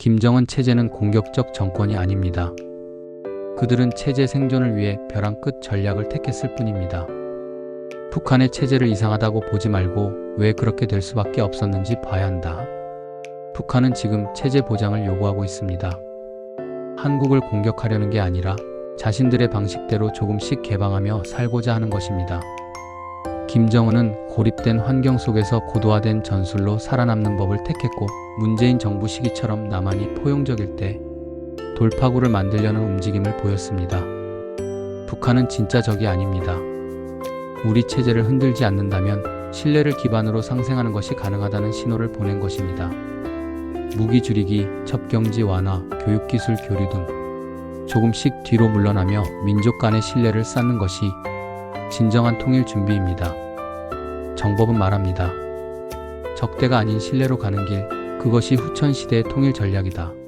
김정은 체제는 공격적 정권이 아닙니다. 그들은 체제 생존을 위해 벼랑 끝 전략을 택했을 뿐입니다. 북한의 체제를 이상하다고 보지 말고 왜 그렇게 될 수밖에 없었는지 봐야 한다. 북한은 지금 체제 보장을 요구하고 있습니다. 한국을 공격하려는 게 아니라 자신들의 방식대로 조금씩 개방하며 살고자 하는 것입니다. 김정은은 고립된 환경 속에서 고도화된 전술로 살아남는 법을 택했고 문재인 정부 시기처럼 남한이 포용적일 때 돌파구를 만들려는 움직임을 보였습니다. 북한은 진짜 적이 아닙니다. 우리 체제를 흔들지 않는다면 신뢰를 기반으로 상생하는 것이 가능하다는 신호를 보낸 것입니다. 무기 줄이기, 첩경지 완화, 교육기술 교류 등 조금씩 뒤로 물러나며 민족 간의 신뢰를 쌓는 것이 진정한 통일 준비입니다. 정법은 말합니다. 적대가 아닌 신뢰로 가는 길, 그것이 후천 시대의 통일 전략이다.